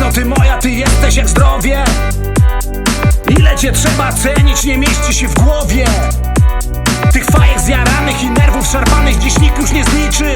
ojczyzno, ty moja, ty jesteś jak zdrowie. Ile cię trzeba cenić, nie mieści się w głowie. Tych fajek zjaranych i nerwów szarpanych dziś nikt już nie zliczy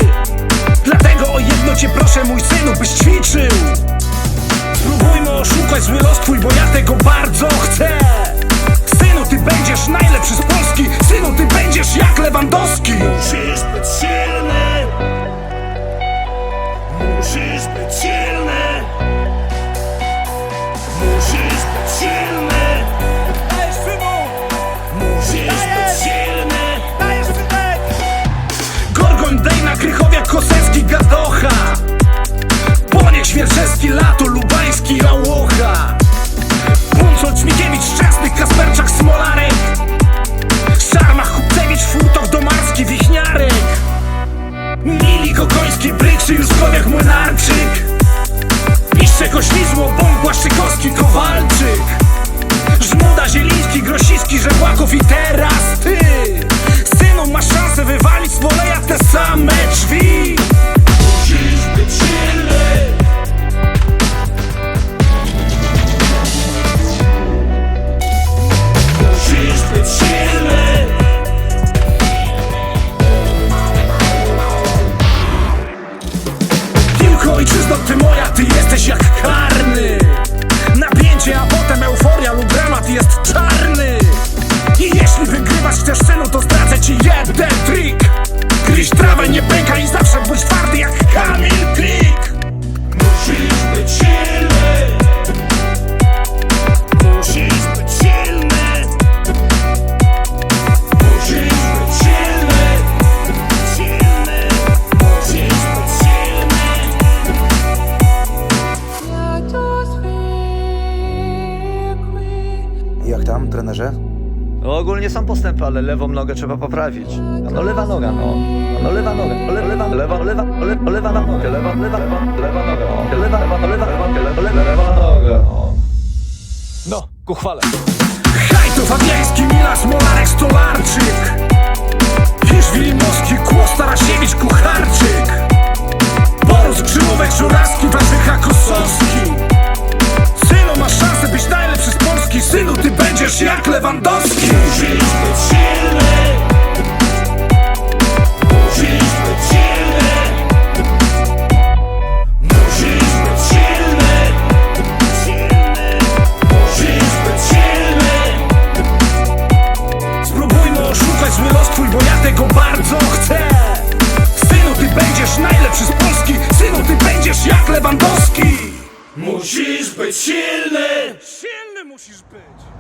Mili, Kokoński, Brykszy, Juskowiak, Młynarczyk Piszczek, Oślizło, Bąk, Błaszczykowski, Kowalczyk. Żmuda, Zieliński, Grosicki, Żebłakow i teraz Ojczyzno, ty moja, ty jesteś jak karny. Napięcie, a potem euforia lub dramat jest czarny tam, trenerze? No ogólnie są postępy, ale lewą nogę trzeba poprawić. No lewa noga, no. No lewa noga, no, le, lewa, lewa, lewa, le, lewa na nogę, lewa, lewa, lewa, lewa noga, no. Lewa, lewa, lewa, lewa, lewa, lewa, lewa noga, no. No, ku chwale. Hajto, Fabiański, Milas, Molarek, Stolarczyk jak Lewandowski. Musisz być silny Musisz być silny Musisz być silny być silny Spróbujmy oszukać zły los twój, bo ja tego bardzo chcę. Synu, ty będziesz najlepszy z Polski. Synu, ty będziesz jak Lewandowski. Musisz być silny. Silny musisz być